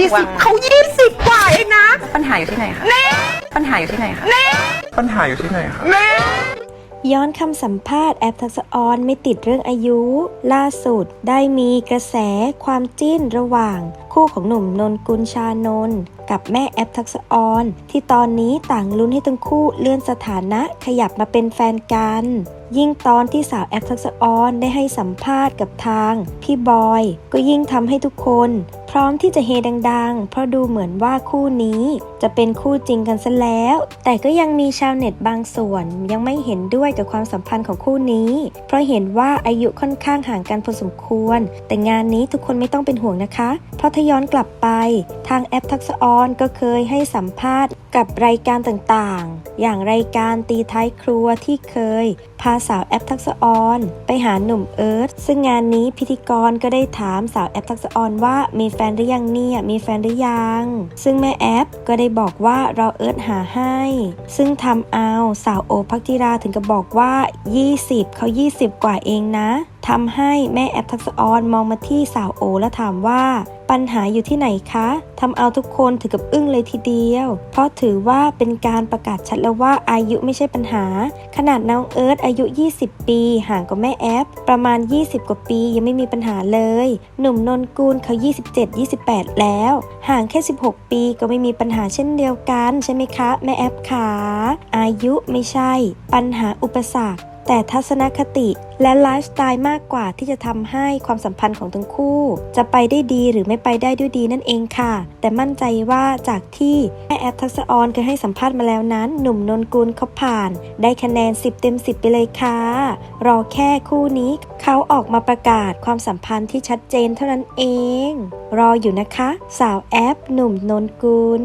กี่สิบเขายี่สิบกว่าเองนะ ปัญหาอยู่ที่ไหนคะปัญหาอยู่ที่ไหนคะปัญหาอยู่ที่ไหนครับย้อนคำสัมภาษณ์แอปทักษะออนไม่ติดเรื่องอายุ ล่าสุดได้มีกระแสความจิ้นระหว่าง คู่ของหนุ่มนนกุลชานนท์กับแม่แอปทักษะออน ที่ตอนนี้ต่างลุ้นให้ทั้งคู่เลื่อนสถานะขยับมาเป็นแฟนกัน ยิ่งตอนที่สาวแอปทักษะออนได้ให้สัมภาษณ์กับทาง พี่บอย ก็ยิ่งทำให้ทุกคนพ ร้อมที่จะเฮดังๆ เพราะดูเหมือนว่าคู่นี้จะเป็นคู่จริงกันซะแล้ว แต่ก็ยังมีชาวเน็ตบางส่วน ยังไม่เห็นด้วยกับความสัมพันธ์ของคู่นี้ เพราะเห็นว่าอายุค่อนข้างห่างกันพอสมควร แต่งานนี้ทุกคนไม่ต้องเป็นห่วงนะคะ เพราะถ้าย้อนกลับไป ทางแอปทักษออนก็เคยให้สัมภาษณ์ กับรายการต่างๆ อย่างรายการตีท้ายครัวที่เคย พาสาวแอปทักษะออน ไปหาหนุ่มเอิร์ธซึ่งงานนี้พิธีกรก็ได้ถามสาวแอปทักษะออนว่ามีแฟนหรือยังเนี่ยมีแฟนหรือยัง ซึ่งแม่แอปก็ได้บอกว่าเราเอิร์ธหาให้ ซึ่งทำเอาสาวโอพักจิราถึงกับบอกว่า 20เขา20 กว่าเองนะ ทำให้แม่แอปทักษออนมองมาที่สาวโอ และถามว่า ปัญหาอยู่ที่ไหนคะทำเอาทุกคนถึงกับอึ้งเลยทีเดียว เพราะถือว่าเป็นการประกาศชัดแล้วว่าอายุไม่ใช่ปัญหา ขนาดน้องเอิร์ธอายุ 20 ปี ห่างกับแม่แอป ประมาณ 20 กว่าปียังไม่มีปัญหาเลย หนุ่มนนกุลเขา 27 28 แล้ว ห่างแค่ 16 ปีก็ไม่มีปัญหาเช่นเดียวกันใช่ไหมคะ แม่แอปขาอายุไม่ใช่ ปัญหาอุปสรรค แต่ทัศนคติและไลฟ์สไตล์มากกว่าที่จะทำให้ความสัมพันธ์ของทั้งคู่ จะไปได้ดีหรือไม่ไปได้ด้วยดีนั่นเองค่ะ แต่มั่นใจว่าจากที่แม่แอปทักษออนเคยให้สัมภาษณ์มาแล้วนั้น หนุ่มนนกุลเขาผ่าน ได้คะแนน 10 เต็ม 10 ไปเลยค่ะ รอแค่คู่นี้เขาออกมาประกาศความสัมพันธ์ที่ชัดเจนเท่านั้นเอง รออยู่นะคะ สาวแอปหนุ่มนนกุล